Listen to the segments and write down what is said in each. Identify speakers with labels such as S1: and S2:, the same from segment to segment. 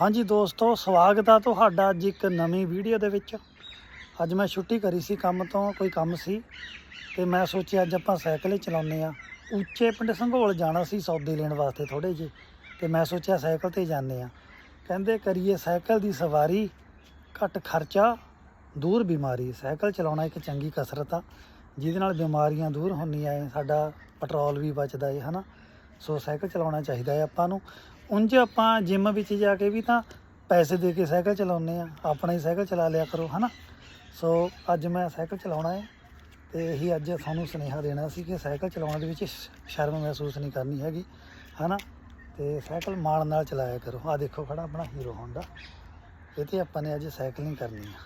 S1: ਹਾਂਜੀ ਦੋਸਤੋ, ਸਵਾਗਤ ਆ ਤੁਹਾਡਾ ਅੱਜ ਇੱਕ ਨਵੀਂ ਵੀਡੀਓ ਦੇ ਵਿੱਚ। ਅੱਜ ਮੈਂ ਛੁੱਟੀ ਕਰੀ ਸੀ ਕੰਮ ਤੋਂ, ਕੋਈ ਕੰਮ ਸੀ ਤੇ ਮੈਂ ਸੋਚਿਆ ਅੱਜ ਆਪਾਂ ਸਾਈਕਲ ਹੀ ਚਲਾਉਂਦੇ ਆ ਉੱਚੇ ਪਿੰਡ ਸੰਘੋਲ ਜਾਣਾ ਸੀ ਸੌਦੇ ਲੈਣ ਵਾਸਤੇ ਥੋੜੇ ਜਿਹੇ ਤੇ ਮੈਂ ਸੋਚਿਆ ਸਾਈਕਲ ਤੇ ਜਾਂਦੇ ਆ ਕਹਿੰਦੇ ਕਰੀਏ ਸਾਈਕਲ ਦੀ ਸਵਾਰੀ, ਘੱਟ ਖਰਚਾ, ਦੂਰ ਬਿਮਾਰੀ। ਸਾਈਕਲ ਚਲਾਉਣਾ ਇੱਕ ਚੰਗੀ ਕਸਰਤ ਆ, ਜਿਹਦੇ ਨਾਲ ਬਿਮਾਰੀਆਂ ਦੂਰ ਹੁੰਦੀਆਂ ਏ ਸਾਡਾ ਪੈਟਰੋਲ ਵੀ ਬਚਦਾ ਏ ਹਨਾ? ਸੋ ਸਾਈਕਲ ਚਲਾਉਣਾ ਚਾਹੀਦਾ ਹੈ ਆਪਾਂ ਨੂੰ। ਉਂਝ ਆਪਾਂ ਜਿਮ ਵਿੱਚ ਜਾ ਕੇ ਵੀ ਤਾਂ ਪੈਸੇ ਦੇ ਕੇ ਸਾਈਕਲ ਚਲਾਉਂਦੇ ਆ ਆਪਣਾ ਹੀ ਸਾਈਕਲ ਚਲਾ ਲਿਆ ਕਰੋ, ਹਨਾ? ਸੋ ਅੱਜ ਮੈਂ ਸਾਈਕਲ ਚਲਾਉਣਾ ਹੈ ਤੇ ਇਹੀ ਅੱਜ ਤੁਹਾਨੂੰ ਸੁਨੇਹਾ ਦੇਣਾ ਸੀ ਕਿ ਸਾਈਕਲ ਚਲਾਉਣ ਦੇ ਵਿੱਚ ਸ਼ਰਮ ਮਹਿਸੂਸ ਨਹੀਂ ਕਰਨੀ ਹੈਗੀ, ਹਨਾ? ਤੇ ਸਾਈਕਲ ਮਾਣ ਨਾਲ ਚਲਾਇਆ ਕਰੋ। ਆ ਦੇਖੋ ਖੜਾ ਆਪਣਾ ਹੀਰੋ ਹੋਂਡਾ। ਇਹ ਤੇ ਆਪਾਂ ਨੇ ਅੱਜ ਸਾਈਕਲਿੰਗ ਕਰਨੀ ਆ।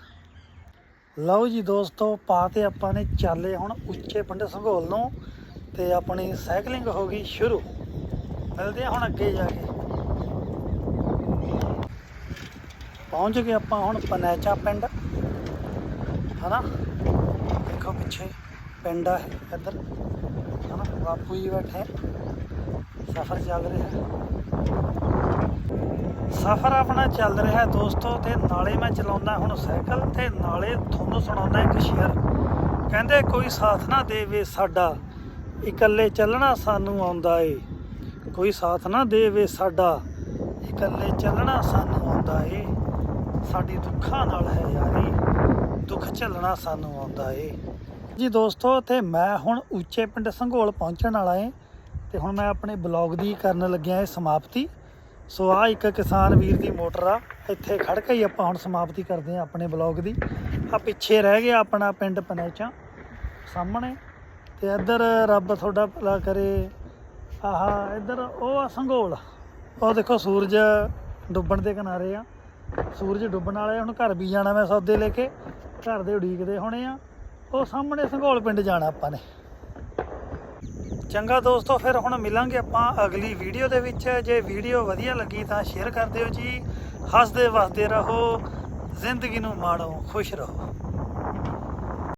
S1: ਲਓ ਜੀ ਦੋਸਤੋ, ਪਾ ਤੇ ਆਪਾਂ ਨੇ ਚਾਲੇ ਹੁਣ ਉੱਚੇ ਪਿੰਡ ਸੰਘੋਲ ਨੂੰ ਤੇ ਆਪਣੀ ਸਾਈਕਲਿੰਗ ਹੋ ਗਈ ਸ਼ੁਰੂ। ਮਿਲਦੇ ਆ ਹੁਣ ਅੱਗੇ ਜਾ ਕੇ। ਪਹੁੰਚ ਗਏ ਆਪਾਂ ਹੁਣ ਪਨੈਚਾ ਪਿੰਡ। ਹਨਾ? ਦੇਖੋ ਪਿੱਛੇ ਪਿੰਡ ਆ ਇਹ ਇੱਧਰ। ਹਨਾ? ਬਾਪੂ ਜੀ ਬੈਠੇ। ਸਫ਼ਰ ਚੱਲ ਰਿਹਾ। ਸਫ਼ਰ ਆਪਣਾ ਚੱਲ ਰਿਹਾ ਦੋਸਤੋ ਤੇ ਨਾਲੇ ਮੈਂ ਚਲਾਉਂਦਾ ਹੁਣ ਸਾਈਕਲ ਤੇ ਨਾਲੇ ਤੁਹਾਨੂੰ ਸੁਣਾਉਂਦਾ ਇੱਕ ਸ਼ੇਅਰ। ਕਹਿੰਦੇ ਕੋਈ ਸਾਥ ਨਾ ਦੇਵੇ ਸਾਡਾ। ਇਕੱਲੇ ਚੱਲਣਾ ਸਾਨੂੰ ਆਉਂਦਾ ਏ। ਕੋਈ ਸਾਥ ਨਾ ਦੇਵੇ ਸਾਡਾ, ਇਕੱਲੇ ਚੱਲਣਾ ਸਾਨੂੰ ਆਉਂਦਾ ਏ। ਸਾਡੀ ਦੁੱਖਾਂ ਨਾਲ ਹੈ ਯਾਰੀ, ਦੁੱਖ ਝੱਲਣਾ ਸਾਨੂੰ ਆਉਂਦਾ ਏ। ਜੀ ਦੋਸਤੋ, ਤੇ ਮੈਂ ਹੁਣ ਉੱਚੇ ਪਿੰਡ ਸੰਘੋਲ ਪਹੁੰਚਣ ਵਾਲਾ ਏ, ਤੇ ਹੁਣ ਮੈਂ ਆਪਣੇ ਬਲੌਗ ਦੀ ਕਰਨ ਲੱਗਿਆ ਏ ਸਮਾਪਤੀ। ਸੋ ਆ ਇੱਕ ਕਿਸਾਨ ਵੀਰ ਦੀ ਮੋਟਰ ਆ, ਇੱਥੇ ਖੜ ਕੇ ਹੀ ਆਪਾਂ ਹੁਣ ਸਮਾਪਤੀ ਕਰਦੇ ਆ ਆਪਣੇ ਬਲੌਗ ਦੀ। ਆ ਪਿੱਛੇ ਰਹਿ ਗਿਆ ਆਪਣਾ ਪਿੰਡ ਪਨੇਚਾ, ਸਾਹਮਣੇ। ਤੇ ਇੱਧਰ ਰੱਬ ਤੁਹਾਡਾ ਭਲਾ ਕਰੇ। ਆਹਾ, ਇੱਧਰ ਉਹ ਆ ਸੰਘੋਲ ਉਹ ਦੇਖੋ, ਸੂਰਜ ਡੁੱਬਣ ਦੇ ਕਿਨਾਰੇ ਆ। ਸੂਰਜ ਡੁੱਬਣ ਵਾਲੇ ਹੁਣ ਘਰ ਵੀ ਜਾਣਾ ਮੈਂ ਸੌਦੇ ਲੈ ਕੇ। ਘਰ ਦੇ ਉਡੀਕਦੇ ਹੋਣੇ ਆ। ਉਹ ਸਾਹਮਣੇ ਸੰਘੋਲ ਪਿੰਡ ਜਾਣਾ ਆਪਾਂ ਨੇ। ਚੰਗਾ ਦੋਸਤੋ, ਫਿਰ ਹੁਣ ਮਿਲਾਂਗੇ ਆਪਾਂ ਅਗਲੀ ਵੀਡੀਓ ਦੇ ਵਿੱਚ। ਜੇ ਵੀਡੀਓ ਵਧੀਆ ਲੱਗੀ ਤਾਂ ਸ਼ੇਅਰ ਕਰ ਦਿਓ ਜੀ। ਹੱਸਦੇ ਵਸਦੇ ਰਹੋ। ਜ਼ਿੰਦਗੀ ਨੂੰ ਮਾਣੋ, ਖੁਸ਼ ਰਹੋ।